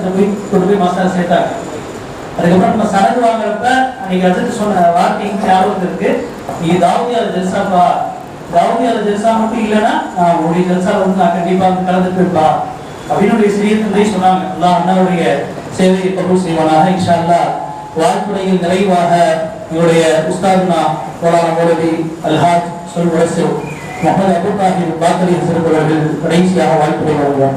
ஆஃபீஸில் போய் கொண்டு போய் மாஸ்டர் சேர்த்தாங்க. அதுக்கப்புறம் நம்ம சரக்கு வாங்குறப்ப அன்னைக்கு அடுத்து சொன்ன வார்த்தை ஞாபகம் இருக்கு. நீ தாவூதியால ஜெல்சாப்பா தாவூதியால ஜெல்சா மட்டும் இல்லைன்னா நான் உங்களுடைய ஜெல்சால வந்து நான் கண்டிப்பாக வந்து கலந்துட்டு அப்படின்னு சிறிய தந்தை சொன்னாங்க. எல்லாம் அண்ணாவுடைய சேவையை கபூல் செய்வானாக இன்ஷா அல்லா வாழ்த்துறையில் நிறைவாக எங்களுடைய உஸ்தாதுனா மௌலானா மௌலவி அல்ஹாஜ் சொல் வரசு முகமது அபு தாஹிர் பாக்கரி சிறுவர்கள் கடைசியாக வாழ்த்துறை வருவோம்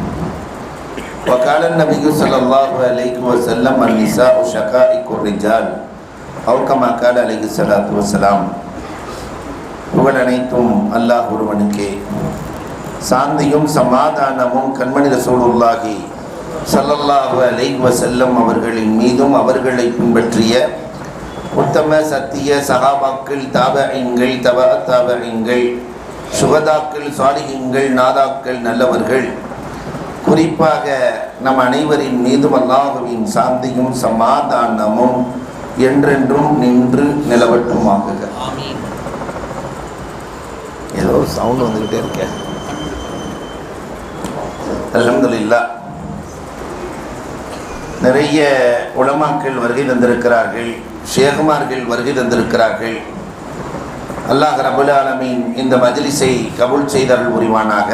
وقال النبي صلى الله عليه وسلم النساء شقائق الرجال أو كما قال عليه الصلاة والسلام புகழ் அனைத்தும் அல்லாஹ் ஒருவனுக்கே சாந்தியும் சமாதானமும் கண்மணி ரசூலுல்லாஹி ஸல்லல்லாஹு அலைஹி வஸல்லம் அவர்களின் மீதும் அவர்களை பின்பற்றிய உத்தம சத்திய சகாபாக்கள் தாபஇன்கள் தப தாபஇன்கள் சுகதாக்கள் சாலிஹின்கள் நாதாக்கள் நல்லவர்கள் குறிப்பாக நம் அனைவரின் மீதும் அல்லாஹுவின் சாந்தியும் சமாதானமும் என்றென்றும் நின்று நிலவட்டுமாகுக. ஏதோ சவுண்ட் வந்துக்கிட்டே இருக்க. அல்ஹம்துலில்லாஹ். நிறைய உலமாக்கள் வருகை தந்திருக்கிறார்கள் ஷேகுமார்கள் வருகை தந்திருக்கிறார்கள். அல்லாஹ் ரபுல் ஆலமீன் இந்த மஜ்லிஸை கபூல் செய்தருள் புரிவானாக.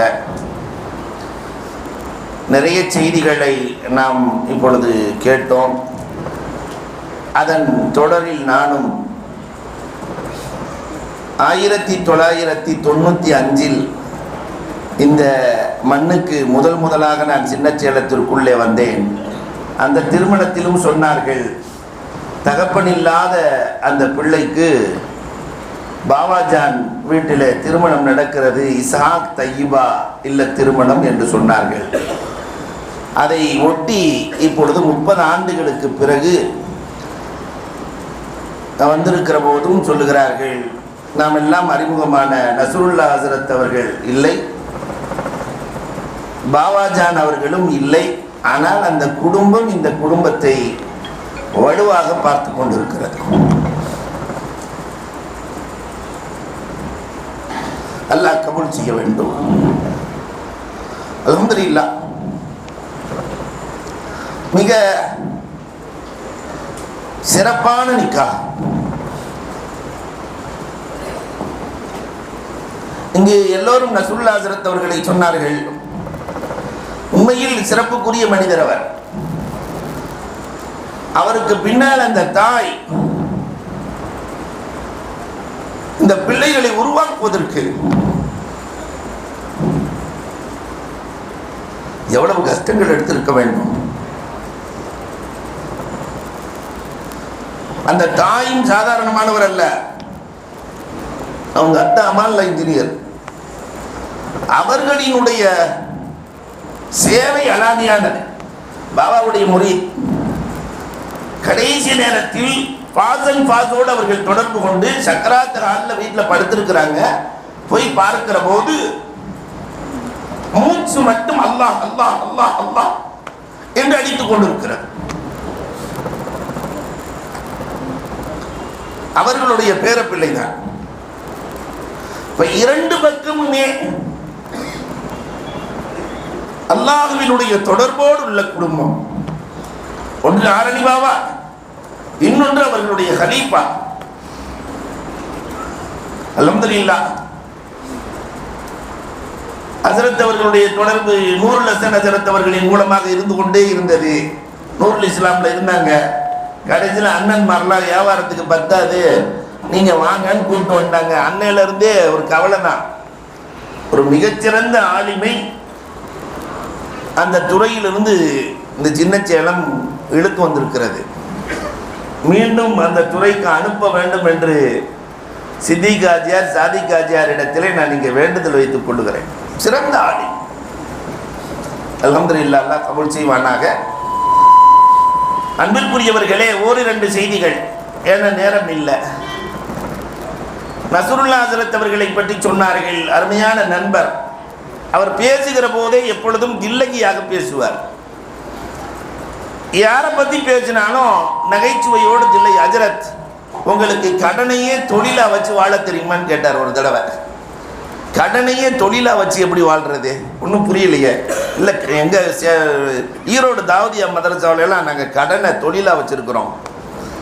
நிறைய செய்திகளை நாம் இப்பொழுது கேட்டோம். அதன் தொடரில் நானும் ஆயிரத்தி தொள்ளாயிரத்தி தொண்ணூற்றி அஞ்சில் இந்த மண்ணுக்கு முதல் முதலாக நான் சின்ன சேலத்திற்குள்ளே வந்தேன். அந்த திருமணத்திலும் சொன்னார்கள் தகப்பனில்லாத அந்த பிள்ளைக்கு பாபாஜான் வீட்டில் திருமணம் நடக்கிறது இசாக் தையிபா இல்ல திருமணம் என்று சொன்னார்கள். அதை ஒட்டி இப்பொழுது முப்பது ஆண்டுகளுக்கு பிறகு வந்திருக்கிற போதும் சொல்லுகிறார்கள் நாம் எல்லாம் அறிமுகமான நசருல்லா ஹசரத் அவர்கள் இல்லை. பாபாஜான் அவர்களும் இல்லை. ஆனால் அந்த குடும்பம் இந்த குடும்பத்தை வலுவாக பார்த்து கொண்டிருக்கிறது. அல்லாஹ் கபூல் செய்ய வேண்டும். அலமதுல்லா மிக சிறப்பான நிக்கா இங்கு எல்லோரும் நசுல்லா ஹசரத் அவர்களை சொன்னார்கள் உண்மையில் சிறப்புக்குரிய மனிதர் அவர். அவருக்கு பின்னால் அந்த தாய் இந்த பிள்ளைகளை உருவாக்குவதற்கு எவ்வளவு கஷ்டங்கள் எடுத்திருக்க வேண்டும். அந்த தாயும் சாதாரணமானவர் அல்ல. அவங்க அத்தா அமால் இன்ஜினியர். அவர்களினுடைய சேவை அலாதியானது. பாபாவுடைய முறை. கடைசி நேரத்தில் பாசன் பாசோடு அவர்கள் தொடர்பு கொண்டு சக்கராத்திர ஹாலில் வீட்டில் படுத்திருக்கிறாங்க. போய் பார்க்கிற போது மூச்சு மட்டும் அல்லாஹ் அல்லாஹ் அல்லாஹ் அல்லாஹ் என்று அடித்துக் கொண்டிருக்கிறார். அவர்களுடைய பேரப்பிள்ளை தான் இப்ப இரண்டு பக்கமுமே அல்லாஹுவினுடைய தொடர்போடு உள்ள குடும்பம். ஒன்று ஆரணி பாபா இன்னொன்று அவர்களுடைய ஹலீஃபா. அலமதுல்லா ஹசரத் அவர்களுடைய தொடர்பு நூறு லசன் ஹசரத் அவர்களின் மூலமாக இருந்து கொண்டே இருந்தது. நூறுல் இஸ்லாம்ல இருந்தாங்க. கடைசியில் அண்ணன் மாரெல்லாம் வியாபாரத்துக்கு பத்தாது. நீங்கள் வாங்கன்னு கூப்பிட்டு வந்தாங்க. அன்னையிலருந்தே ஒரு கவலை தான் ஒரு மிகச்சிறந்த ஆளுமை. அந்த துறையிலிருந்து இந்த சின்ன சேலம் இழுத்து வந்திருக்கிறது. மீண்டும் அந்த துறைக்கு அனுப்ப வேண்டும் என்று சித்திக் ஆஜியார் சாதிக் ஆஜியார் இடத்திலே நான் இங்கே வேண்டுதல் வைத்துக் கொள்ளுகிறேன். சிறந்த ஆளுமை அல்ஹம்துலில்லாஹ் அல்லாஹ் செய்வானாக. அன்பிற்குரியவர்களே ஓரிரண்டு செய்திகள். ஏன நேரம் இல்லை. நசுருல்லா ஹசரத் அவர்களை பற்றி சொன்னார்கள். அருமையான நண்பர். அவர் பேசுகிற போதே எப்பொழுதும் தில்லகியாக பேசுவார். யாரை பற்றி பேசினாலும் நகைச்சுவையோடு தில்லை ஹஜரத் உங்களுக்கு கடனையே தொழிலா வச்சு வாழ தெரியுமான்னு கேட்டார் ஒரு தடவை. கடனையே தொழிலா வச்சு எப்படி வாழ்கிறது ஒன்றும் புரியலையே. எங்கள் ஈரோடு தாவதியா மதரசாவிலெல்லாம் நாங்கள் கடனை தொழிலாக வச்சுருக்குறோம்.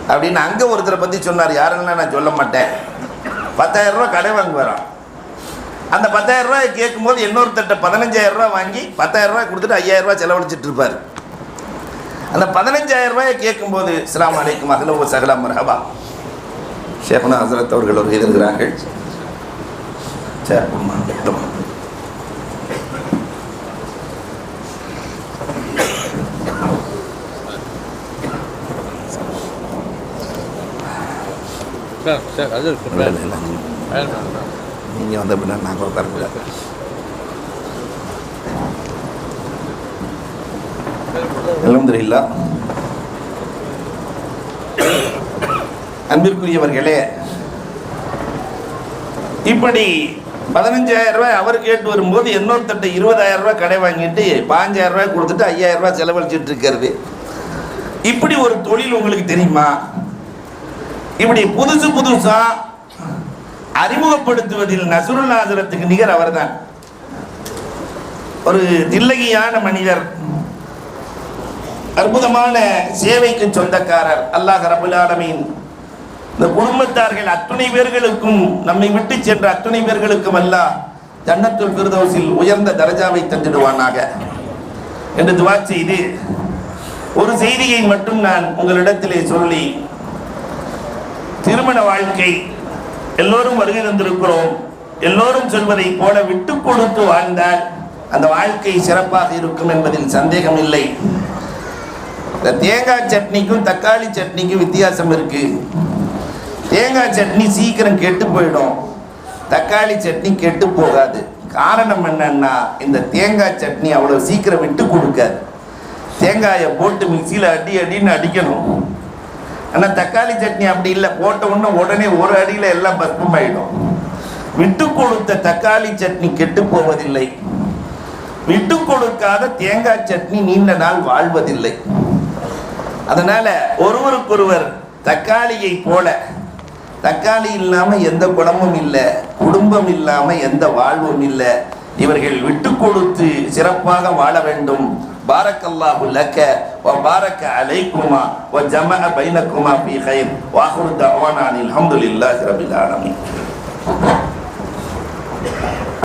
அப்படின்னு அங்கே ஒருத்தரை பற்றி சொன்னார். யாருன்னா நான் சொல்ல மாட்டேன். பத்தாயிரம் கடை வாங்குவாராம். அந்த பத்தாயிரம் கேட்கும்போது இன்னொருத்தட்ட பதினஞ்சாயிரம் வாங்கி பத்தாயிரம் கொடுத்துட்டு ஐயாயிரம் செலவழிச்சிட்டு இருப்பார். அந்த பதினஞ்சாயிரரூபாயை கேட்கும்போது இஸ்லாம் அலைக்கும். அகலோ சகலாம் மரஹபா. ஷேகுனா ஹசரத் அவர்கள் ஒரு இருக்கிறார்கள். சரி சார் அது. இல்லை, இல்லை. நீங்கள் வந்த பின்ன நாங்கள் உட்காரக்கூடாது அல்ஹம்துலில்லா அன்பிற்குரியவர்களே இப்படி பதினஞ்சாயிரம் ரூபாய் அவர் கேட்டு வரும்போது இன்னொருத்தட்ட இருபதாயிரம் ரூபாய் கடை வாங்கிட்டு பாஞ்சாயிரம் ரூபாய் கொடுத்துட்டு ஐயாயிரம் ரூபாய் செலவழிச்சிட்டு இருக்கிறது. இப்படி ஒரு தொழில் உங்களுக்கு தெரியுமா? இப்படி புதுசு புதுசா அறிமுகப்படுத்துவதில் நசுருல் ஆசிரத்துக்கு நிகர் அவர்தான். ஒரு தில்லகியான மனிதர் அற்புதமான சேவைக்கு சொந்தக்காரர் அல்லாஹ் ரபுல் இந்த குடும்பத்தார்கள் அத்துணை பேர்களுக்கும் நம்மை விட்டு சென்ற அத்துணை பேர்களுக்கும் அல்லாஹ் ஜன்னத்துல் பிரதோசில் உயர்ந்த தரஜாவை தந்திடுவானாக. என்று துவா செய்து ஒரு செய்தியை மட்டும் நான் உங்களிடத்திலே சொல்லி திருமண வாழ்க்கை எல்லோரும் வருகை தந்திருக்கிறோம். எல்லோரும் சொல்வதை போல விட்டு கொடுத்து வாழ்ந்தால் அந்த வாழ்க்கை சிறப்பாக இருக்கும் என்பதில் சந்தேகம் இல்லை. இந்த தேங்காய் சட்னிக்கும் தக்காளி சட்னிக்கும் வித்தியாசம் இருக்கு. தேங்காய் சட்னி சீக்கிரம் கெட்டு போயிடும். தக்காளி சட்னி கெட்டு போகாது. காரணம் என்னன்னா இந்த தேங்காய் சட்னி அவ்வளோ சீக்கிரம் விட்டு கொடுக்காது. தேங்காயை போட்டு மிக்சியில் அடி அடின்னு அடிக்கணும். ஆனால் தக்காளி சட்னி அப்படி இல்லை. போட்ட உடனே உடனே ஒரு அடியில் எல்லாம் பஸ்பமாயிடும் விட்டு கொடுத்த தக்காளி சட்னி கெட்டு போவதில்லை. விட்டு கொடுக்காத தேங்காய் சட்னி நீண்ட நாள் வாழ்வதில்லை. அதனால ஒருவருக்கொருவர் தக்காளியை போல தக்காளி இல்லாம எந்த குடமும் இல்லை குடும்பம் இல்லாம எந்த வாழ்வும் இல்லை இவர்கள் விட்டு கொடுத்து சிறப்பாக வாழ வேண்டும். பாரக்கல்லாஹு லக்க வ பாரக்க அலைக்குமா வ ஜமஅ பைனக்குமா ஃபீ கைர். வ ஆஹிரு தஅவானா அனில் ஹம்துலில்லாஹி ஆலமீன்.